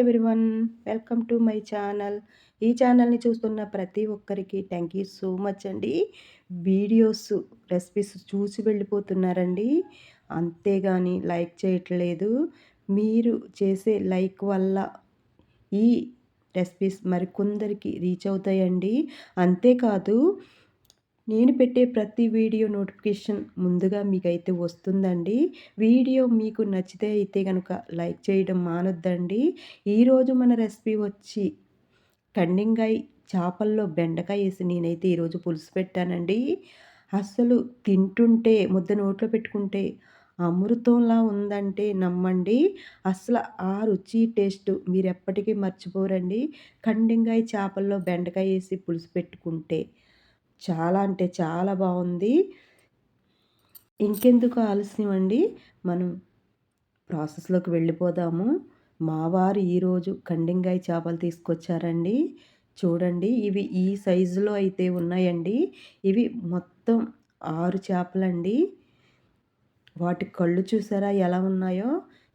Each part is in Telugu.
Everyone welcome to my channel ఈ ఛానల్ని చూస్తున్న ప్రతి ఒక్కరికి థ్యాంక్ యూ సో మచ్ అండి. వీడియోస్ రెసిపీస్ చూసి వెళ్ళిపోతున్నారండి. అంతేగాని లైక్ చేయట్లేదు. మీరు చేసే లైక్ వల్ల ఈ రెసిపీస్ మరికొందరికి రీచ్ అవుతాయండి. అంతేకాదు నేను పెట్టే ప్రతి వీడియో నోటిఫికేషన్ ముందుగా మీకైతే వస్తుందండి. వీడియో మీకు నచ్చితే అయితే కనుక లైక్ చేయడం మానొద్దండి. ఈరోజు మన రెసిపీ వచ్చి కండింగాయ చేపల్లో బెండకాయ వేసి నేనైతే ఈరోజు పులుసు పెట్టానండి. అసలు తింటుంటే ముద్ద నోట్లో పెట్టుకుంటే అమృతంలా ఉందంటే నమ్మండి. అసలు ఆ రుచి టేస్ట్ మీరు ఎప్పటికీ మర్చిపోరండి. కండింగాయ చేపల్లో బెండకాయ వేసి పులుసు పెట్టుకుంటే. చాలా అంటే చాలా బాగుంది. ఇంకెందుకు ఆలస్యం అండి? మనం ప్రాసెస్లోకి వెళ్ళిపోదాము. మా వారు ఈరోజు కండింగాయ చేపలు తీసుకొచ్చారండి. చూడండి ఇవి ఈ సైజులో అయితే ఉన్నాయండి. ఇవి మొత్తం ఆరు చేపలండి. వాటి కళ్ళు చూసారా ఎలా ఉన్నాయో?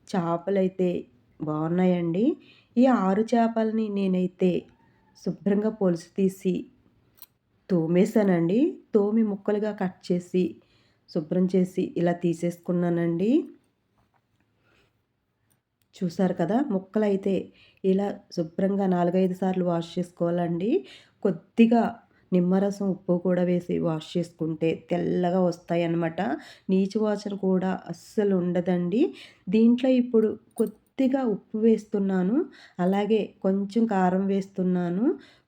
చేపలు అయితే బాగున్నాయండి. ఈ ఆరు చేపలని నేనైతే శుభ్రంగా పొలుసు తీసి తోమేసానండి తోమి ముక్కలుగా కట్ చేసి శుభ్రం చేసి ఇలా తీసేసుకున్నానండి. చూసారు కదా ముక్కలు అయితే ఇలా శుభ్రంగా నాలుగైదు సార్లు వాష్ చేసుకోవాలండి. కొద్దిగా నిమ్మరసం ఉప్పు కూడా వేసి వాష్ చేసుకుంటే తెల్లగా వస్తాయి అన్నమాట నీచు వాసన కూడా అస్సలు ఉండదండి. దీంట్లో ఇప్పుడు కొద్దిగా ఉప్పు వేస్తున్నాను. అలాగే కొంచెం కారం వేస్తున్నాను.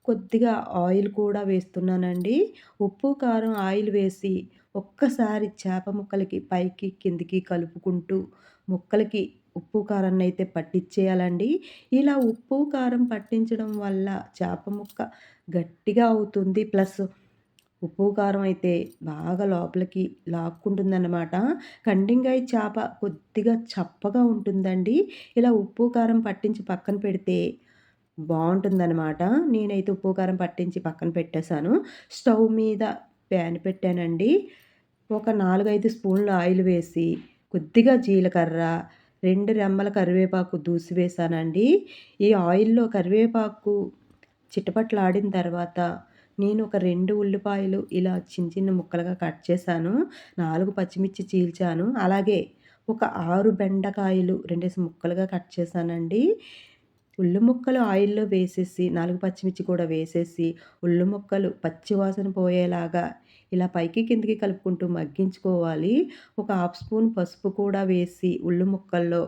కొద్దిగా ఆయిల్ కూడా వేస్తున్నానండి. ఉప్పు కారం ఆయిల్ వేసి ఒక్కసారి చేప ముక్కలకి పైకి కిందికి కలుపుకుంటూ ముక్కలకి ఉప్పు కారాన్ని అయితే పట్టించేయాలండి ఇలా ఉప్పు కారం పట్టించడం వల్ల చేప ముక్క గట్టిగా అవుతుంది. ప్లస్ ఉప్పు కారం అయితే బాగా లోపలికి లాక్కుంటుందన్నమాట. కండింగాయ చేప కొద్దిగా చప్పగా ఉంటుందండి. ఇలా ఉప్పు కారం పట్టించి పక్కన పెడితే బాగుంటుందన్నమాట. నేనైతే ఉప్పు కారం పట్టించి పక్కన పెట్టేశాను. స్టవ్ మీద ప్యాన్ పెట్టానండి. ఒక నాలుగైదు స్పూన్లు ఆయిల్ వేసి కొద్దిగా జీలకర్ర రెండు రెమ్మల కరివేపాకు దూసి వేసానండి ఈ ఆయిల్లో కరివేపాకు చిట్టపట్లాడిన తర్వాత నేను ఒక రెండు ఉల్లిపాయలు ఇలా చిన్న చిన్న ముక్కలుగా కట్ చేశాను. నాలుగు పచ్చిమిర్చి చీల్చాను. అలాగే ఒక ఆరు బెండకాయలు రెండేసి ముక్కలుగా కట్ చేశానండి. ఉల్లి ముక్కలు ఆయిల్లో వేసేసి నాలుగు పచ్చిమిర్చి కూడా వేసేసి ఉల్లి ముక్కలు పచ్చివాసన పోయేలాగా ఇలా పైకి కిందికి కలుపుకుంటూ మగ్గించుకోవాలి. ఒక హాఫ్ స్పూన్ పసుపు కూడా వేసి ఉల్లి ముక్కల్లో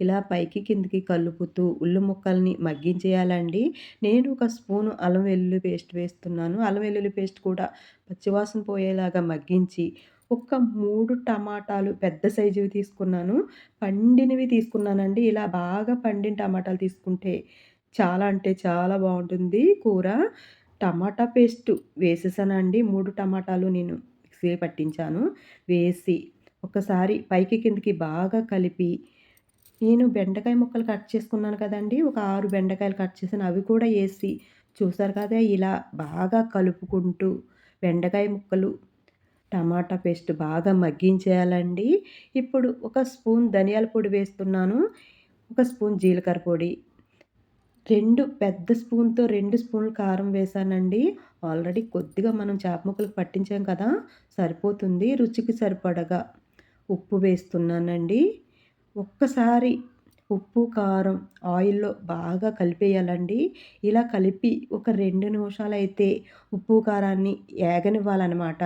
ఇలా పైకి కిందికి కలుపుతూ ఉల్లి ముక్కల్ని మగ్గించేయాలండి. నేను ఒక స్పూను అల్లం వెల్లుల్లి పేస్ట్ వేస్తున్నాను. అల్లం వెల్లుల్లి పేస్ట్ కూడా పచ్చివాసన పోయేలాగా మగ్గించి ఒక మూడు టమాటాలు పెద్ద సైజువి తీసుకున్నాను. పండినవి తీసుకున్నానండి. ఇలా బాగా పండిన టమాటాలు తీసుకుంటే చాలా అంటే చాలా బాగుంటుంది కూర. టమాటా పేస్ట్ వేసేసానండి. మూడు టమాటాలు నేను మిక్సీ పట్టించాను. వేసి ఒకసారి పైకి కిందకి బాగా కలిపి నేను బెండకాయ ముక్కలు కట్ చేసుకున్నాను కదండి. ఒక ఆరు బెండకాయలు కట్ చేసాను అవి కూడా వేసి చూసారు కదా ఇలా బాగా కలుపుకుంటూ బెండకాయ ముక్కలు టమాటా పేస్ట్ బాగా మగ్గించేయాలండి. ఇప్పుడు ఒక స్పూన్ ధనియాల పొడి వేస్తున్నాను. ఒక స్పూన్ జీలకర్ర పొడి రెండు పెద్ద స్పూన్తో రెండు స్పూన్లు కారం వేసానండి. ఆల్రెడీ కొద్దిగా మనం చేప ముక్కలకు పట్టించాం కదా సరిపోతుంది రుచికి సరిపడగా. ఉప్పు వేస్తున్నానండి. ఒక్కసారి ఉప్పు కారం ఆయిల్లో బాగా కలిపేయాలండి. ఇలా కలిపి ఒక రెండు నిమిషాలు అయితే ఉప్పు కారాన్ని ఏగనివ్వాలన్నమాట.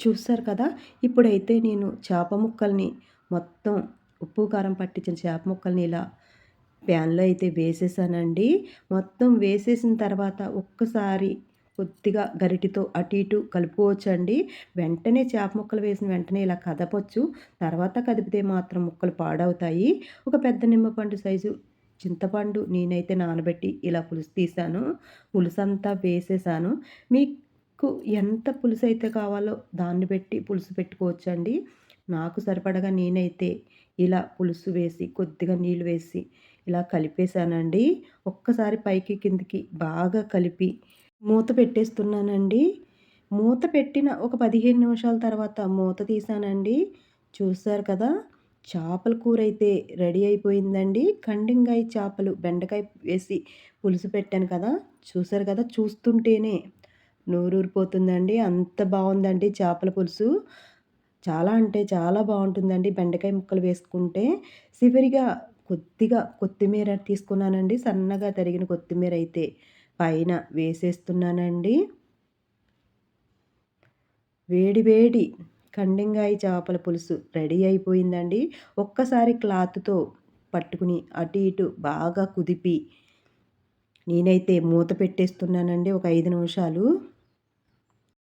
చూస్తారు కదా ఇప్పుడైతే నేను చేప ముక్కల్ని మొత్తం ఉప్పు కారం పట్టించిన చేప ముక్కల్ని ఇలా ప్యాన్లో అయితే వేసేసానండి. మొత్తం వేసేసిన తర్వాత ఒక్కసారి కొద్దిగా గరిటితో అటు ఇటు కలుపుకోవచ్చండి. వెంటనే చేప ముక్కలు వేసిన వెంటనే ఇలా కదపచ్చు. తర్వాత కదిపితే మాత్రం ముక్కలు పాడవుతాయి. ఒక పెద్ద నిమ్మపండు సైజు చింతపండు నేనైతే నానబెట్టి ఇలా పులుసు తీసాను. పులుసు అంతా వేసేసాను. మీకు ఎంత పులుసు అయితే కావాలో దాన్ని పెట్టి పులుసు పెట్టుకోవచ్చండి. నాకు సరిపడగా నేనైతే ఇలా పులుసు వేసి కొద్దిగా నీళ్ళు వేసి ఇలా కలిపేశానండి. ఒక్కసారి పైకి కిందికి బాగా కలిపి మూత పెట్టేస్తున్నానండి. మూత పెట్టిన ఒక పదిహేను నిమిషాల తర్వాత మూత తీసానండి చూసారు కదా చేపల కూర అయితే రెడీ అయిపోయిందండి. కండింగాయ చేపలు బెండకాయ వేసి పులుసు పెట్టాను కదా చూసారు కదా చూస్తుంటేనే నోరూరిపోతుందండి. అంత బాగుందండి చేపల పులుసు. చాలా అంటే చాలా బాగుంటుందండి బెండకాయ ముక్కలు వేసుకుంటే. చివరిగా కొద్దిగా కొత్తిమీర తీసుకున్నానండి. సన్నగా తరిగిన కొత్తిమీర అయితే పైన వేసేస్తున్నానండి. వేడి వేడి కండింగాయ చేపల పులుసు రెడీ అయిపోయిందండి. ఒక్కసారి క్లాత్తో పట్టుకుని అటు ఇటు బాగా కుదిపి నేనైతే మూత పెట్టేస్తున్నానండి ఒక ఐదు నిమిషాలు.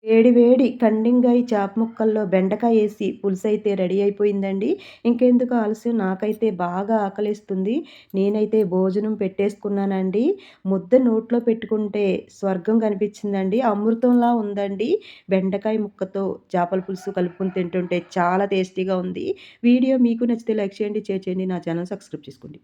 వేడి వేడి కండింగాయ చేప ముక్కల్లో బెండకాయ వేసి పులుసు అయితే రెడీ అయిపోయిందండి. ఇంకెందుకు ఆలస్యం? నాకైతే బాగా ఆకలిస్తుంది. నేనైతే భోజనం పెట్టేసుకున్నానండి. ముద్ద నోట్లో పెట్టుకుంటే స్వర్గం కనిపించిందండి. అమృతంలా ఉందండి. బెండకాయ ముక్కతో చేపల పులుసు కలుపుకొని తింటుంటే చాలా టేస్టీగా ఉంది. వీడియో మీకు నచ్చితే లైక్ చేయండి షేర్ చేయండి నా ఛానల్ సబ్స్క్రైబ్ చేసుకోండి.